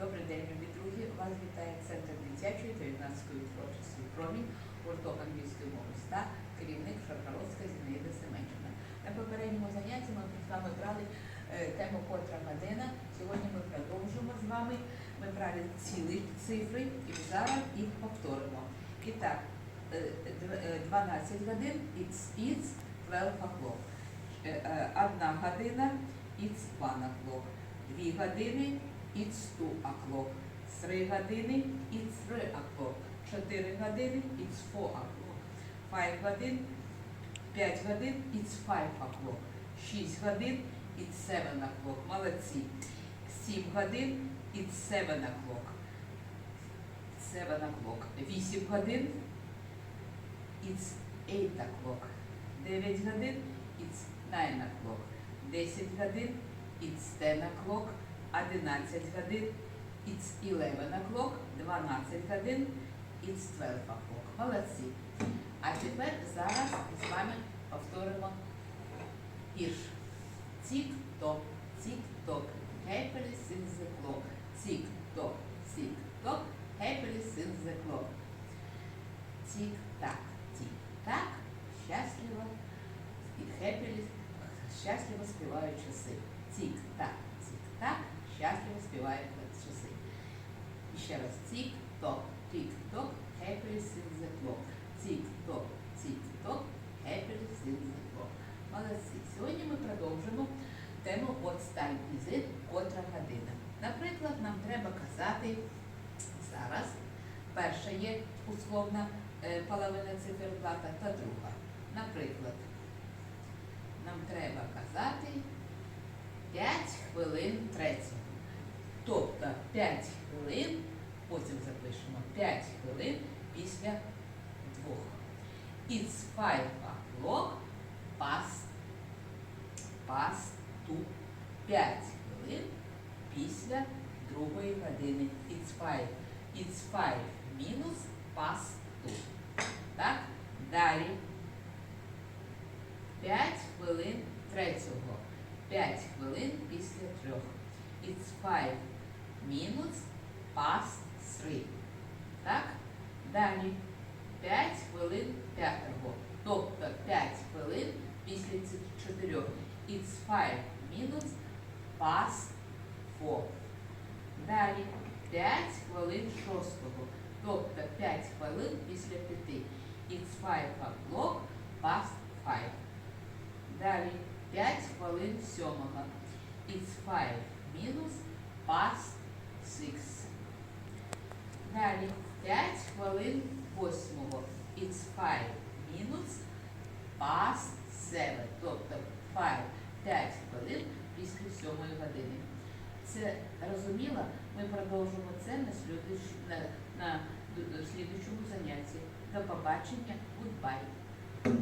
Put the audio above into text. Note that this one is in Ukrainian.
Добрий день, любі друзі. Вас вітає Центр дитячої та юнацької творчості промінь, гурток англійської мови ста, керівник Шаркаровська Зінаїда Семенчина. На попередньому занятті ми з вами брали е, тему котра година. Сьогодні ми продовжимо з вами. Ми брали цілі цифри і зараз їх повторимо. І так, е, дв- е, 12 годин, it's, it's 12 o'clock. Е, е, Одна година, it's one o'clock. Дві години, it's two o'clock. Три години, it's three o'clock. Чотири години, it's four o'clock. Five годин, п'ять годин, it's five o'clock. Шість годин, it's seven o'clock. Молодці. Сім годин, it's seven o'clock. Seven o'clock. Вісім годин, it's eight o'clock. Дев'ять годин, it's nine o'clock. Десять годин, it's ten o'clock. Одинадцять годин, it's eleven o'clock. Дванадцять годин, it's twelve o'clock. Молодці. А тепер зараз з вами повторимо вірш. Тік-ток, тік-ток, happily since the clock. Тік-ток, тік-ток, happily since the clock. Тік-так, тік-так, щасливо happily, щасливо співають часи. Тік-так, щасливо співають часи. І ще раз. Тік-ток, тік-ток, happily since the clock. Тік-ток, тік-ток, happily since the clock. Молодці. Сьогодні ми продовжимо тему What's time is it? Котра година. Наприклад, нам треба казати зараз. Перша є условна е, половина циферблата та друга. Наприклад, нам треба казати 5 хвилин третього. Тобто 5 хвилин, потім запишемо 5 хвилин після двох. It's five o'clock past, past two. 5 хвилин після другої години. It's five. It's five мінус past two. Так? Далі. 5 хвилин третього. 5 хвилин після трьох. It's five мінус past three. Так? Далі. 5 хвилин п'ятого. Тобто 5 хвилин після ці- чотирьох. It's five мінус past four. Далі 5 хвилин шостого. Тобто 5 хвилин після п'яти. It's five o'clock past five. Далі 5 хвилин сьомого. It's five мінус past six. Далі 5 хвилин восьмого. It's five мінус past seven. Тобто 5, 5 хвилин після сьомої години. Це розуміло? Ми продовжимо це на, слідуч- на, на, на слідуючому занятті. До побачення. Goodbye.